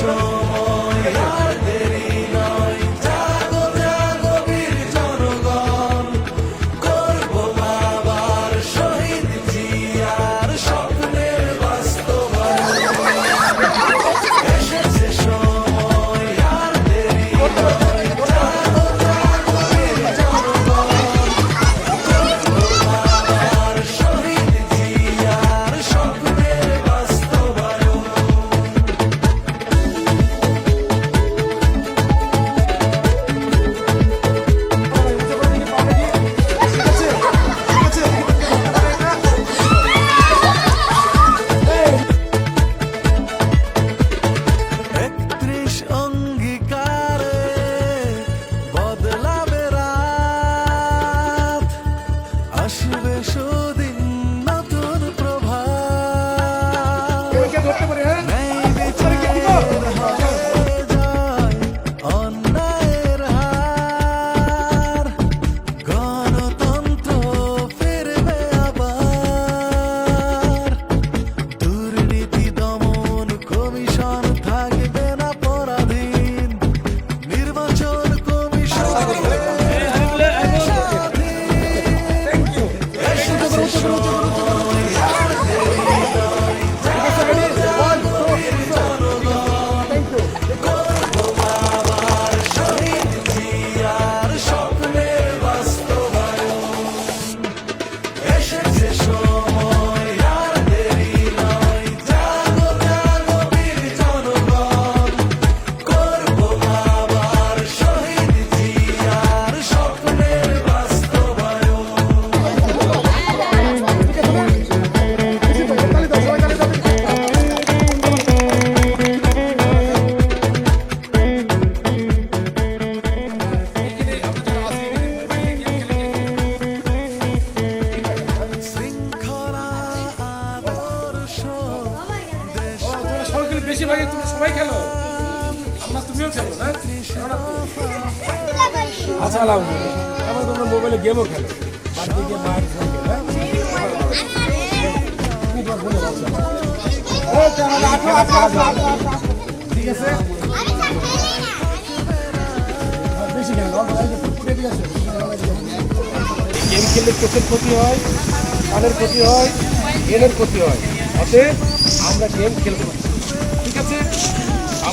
control. সবাই খেলো? আমরা তুমিও খেলো, না? আচ্ছা আলহামদুলিল্লাহ আমার তোমরা মোবাইলে গেমও খেলো। খেলো? তুমি বেশি খেলো খেলো। গেম খেললে চোখের ক্ষতি হয়, কানের ক্ষতি হয় ব্রেনের ক্ষতি হয়। অতএব আমরা গেম খেলব। না।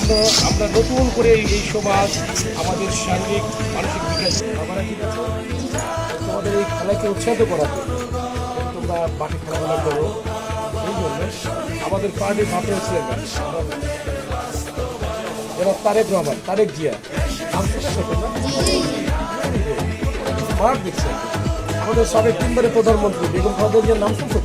আছে আমরা নতুন করে এই সমাজ আমাদের শারীরিক মানসিক বিকাশ আমরা ঠিক আছে তোমাদের এই খেলাকে উৎসাহিত করাতে তোমরা মাঠে খেলাধুলা করো এই জন্য আমাদের পার্টির ভাবনা ছিলেন এবার তারেক রহমান তারেক জিয়া। নাম দেখছে। আমাদের সাবেক তিনবারের প্রধানমন্ত্রী বেগম খালেদা জিয়ার নাম শুনছো